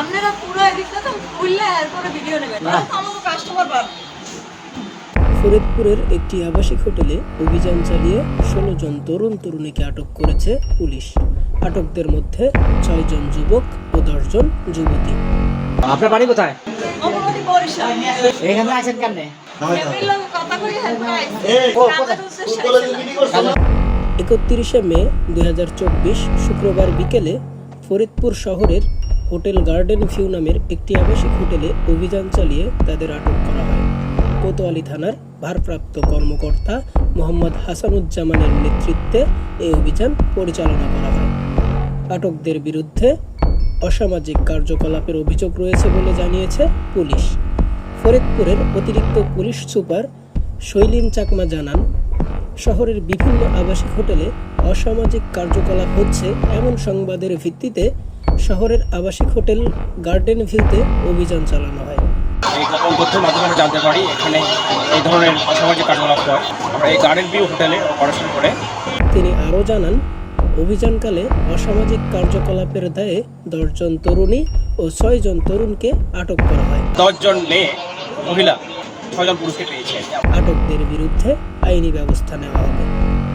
আপনারা পুরো এদিকটা তো খুললে এরপরে ভিডিও নেবেন। আমাকে কাস্টমার পাবেন ফরিদপুরের একটি আবাসিক হোটেলে অভিযান চালিয়ে ষোলো জন তরুণ তরুণীকে আটক করেছে পুলিশ। আটকদের মধ্যে ছয়জন যুবক ও দশজন যুবতী। আপনার বাড়ি এখানে কেমনে? কোথায়? একত্রিশে মে দু হাজার চব্বিশ শুক্রবার বিকেলে ফরিদপুর শহরের হোটেল গার্ডেন ভিউ নামের একটি আবাসিক হোটেলে অভিযান চালিয়ে তাদের আটক করা হয়। কোতোয়ালি থানার ভারপ্রাপ্ত কর্মকর্তা মোহাম্মদ হাসানুজ্জামানের নেতৃত্বে এই অভিযান পরিচালনা করা হয়। আটকদের বিরুদ্ধে অসামাজিক কার্যকলাপের অভিযোগ রয়েছে বলে জানিয়েছে পুলিশ। ফরিদপুরের অতিরিক্ত পুলিশ সুপার শৈলীন চাকমা জানান, শহরের বিভিন্ন আবাসিক হোটেলে অসামাজিক কার্যকলাপ হচ্ছে এমন সংবাদের ভিত্তিতে শহরের আবাসিক হোটেল গার্ডেন ভিউতে অভিযান চালানো হয়। তথ্যের মাধ্যমে আমরা জানতে পারি এখানে এই ধরনের অসামাজিক কার্যকলাপ হয়। আমরা এই গার্ডেন ভিউ হোটেলে অপারেশন করে তিনি আরও জানান অভিযানকালে অসামাজিক কার্যকলাপের দায়ে দশজন তরুণী ও ছয়জন তরুণকে আটক করা হয়। দশজন মেয়ে মহিলা ছয়জন পুরুষকে পেয়েছে। আটকদের বিরুদ্ধে আইনি ব্যবস্থা নেওয়া হবে।